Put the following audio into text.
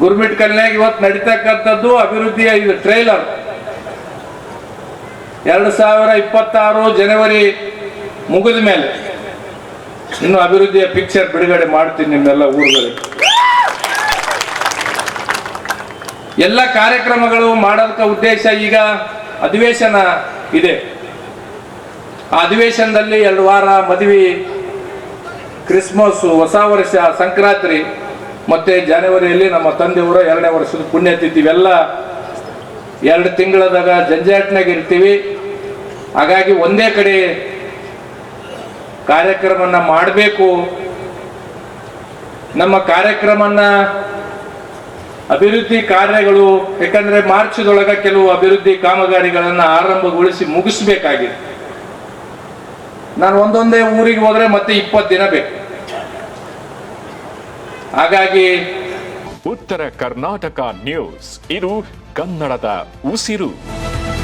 ಗುರ್ಮಿಟ್ ಕಲ್ಯಾಗ ಇವತ್ತು ನಡೀತಕ್ಕಂಥದ್ದು ಅಭಿವೃದ್ಧಿಯ ಇದು ಟ್ರೈಲರ್ ಎರಡು ಸಾವಿರ ಇಪ್ಪತ್ತಾರು ಜನವರಿ ಮುಗಿದ ಮೇಲೆ ಇನ್ನು ಅಭಿವೃದ್ಧಿಯ ಪಿಕ್ಚರ್ ಬಿಡುಗಡೆ ಮಾಡ್ತೀನಿ ನಿಮ್ಮೆಲ್ಲ ಊರುಗಳಿಗೆ. ಎಲ್ಲ ಕಾರ್ಯಕ್ರಮಗಳು ಮಾಡೋದಕ್ಕೆ ಉದ್ದೇಶ ಈಗ ಅಧಿವೇಶನ ಇದೆ. ಆ ಅಧಿವೇಶನದಲ್ಲಿ ಎರಡು ವಾರ ಮದುವೆ ಕ್ರಿಸ್ಮಸ್ ಹೊಸ ವರ್ಷ, ಸಂಕ್ರಾಂತಿ. ಮತ್ತೆ ಜನವರಿಯಲ್ಲಿ ನಮ್ಮ ತಂದೆಯವರ ಎರಡನೇ ವರ್ಷದ ಪುಣ್ಯತಿಥಿ. ಇವೆಲ್ಲ ಎರಡು ತಿಂಗಳದಾಗ ಜಂಜಾಟ್ನಾಗ ಇರ್ತೀವಿ. ಹಾಗಾಗಿ ಒಂದೇ ಕಡೆ ಕಾರ್ಯಕ್ರಮನ ಮಾಡಬೇಕು. ನಮ್ಮ ಕಾರ್ಯಕ್ರಮನ ಅಭಿವೃದ್ಧಿ ಕಾರ್ಯಗಳು, ಯಾಕಂದ್ರೆ ಮಾರ್ಚ್ದೊಳಗ ಕೆಲವು ಅಭಿವೃದ್ಧಿ ಕಾಮಗಾರಿಗಳನ್ನ ಆರಂಭಗೊಳಿಸಿ ಮುಗಿಸ್ಬೇಕಾಗಿದೆ. ನಾನು ಒಂದೊಂದೇ ಊರಿಗೆ ಹೋದ್ರೆ ಮತ್ತೆ ಇಪ್ಪತ್ತು ದಿನ ಬೇಕು. ಹಾಗಾಗಿ ಉತ್ತರ ಕರ್ನಾಟಕ ನ್ಯೂಸ್ ಇದು ಕನ್ನಡದ ಉಸಿರು.